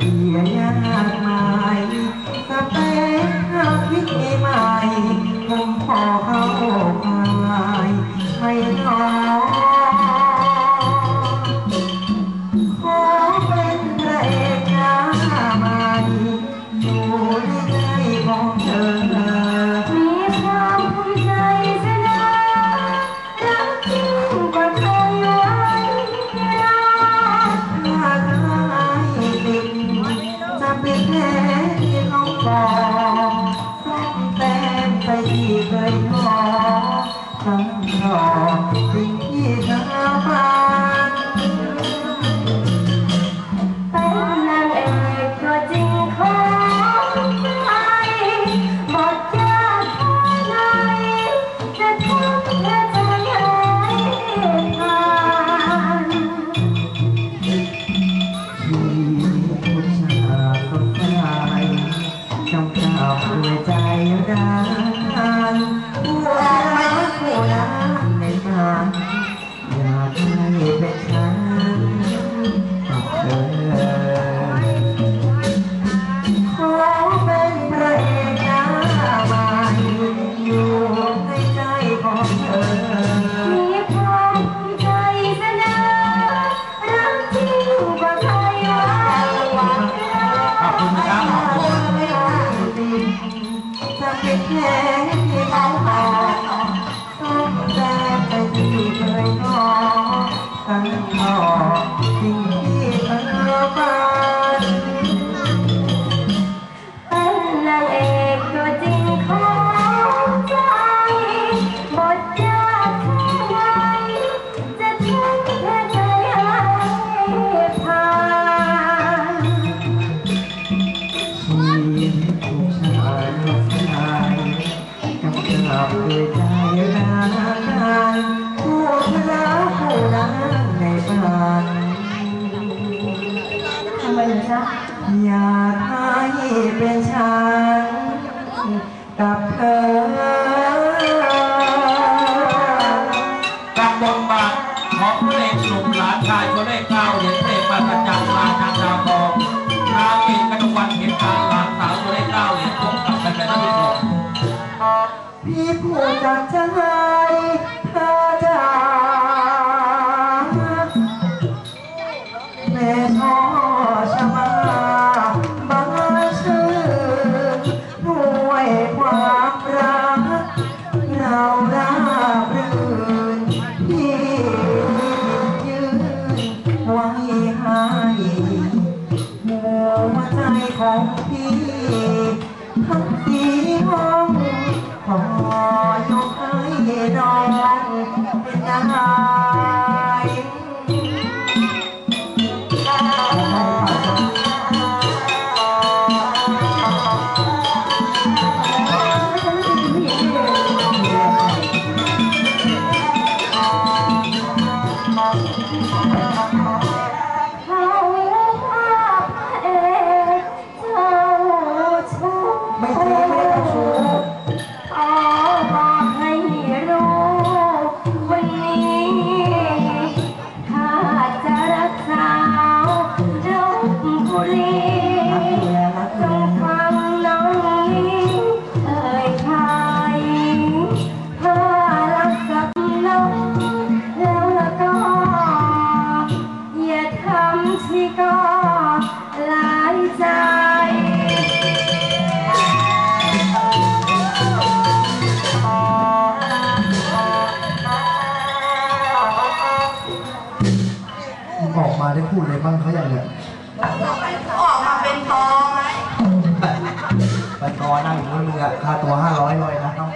tiếng 哦一声爸 Thank you. 아. เราราบรื่นที่ยืนไว้ให้หัวใจของพี่ทั้งสีห้องขอยกให้น้เป็นดา ออกมาได้พูดอะไรบ้างเขาอย่างเนี้ยออกมาเป็นตอไหมเป็นกอนั่งอยู่บนเรือค่าตัวห้าร้อยเลยนะครับ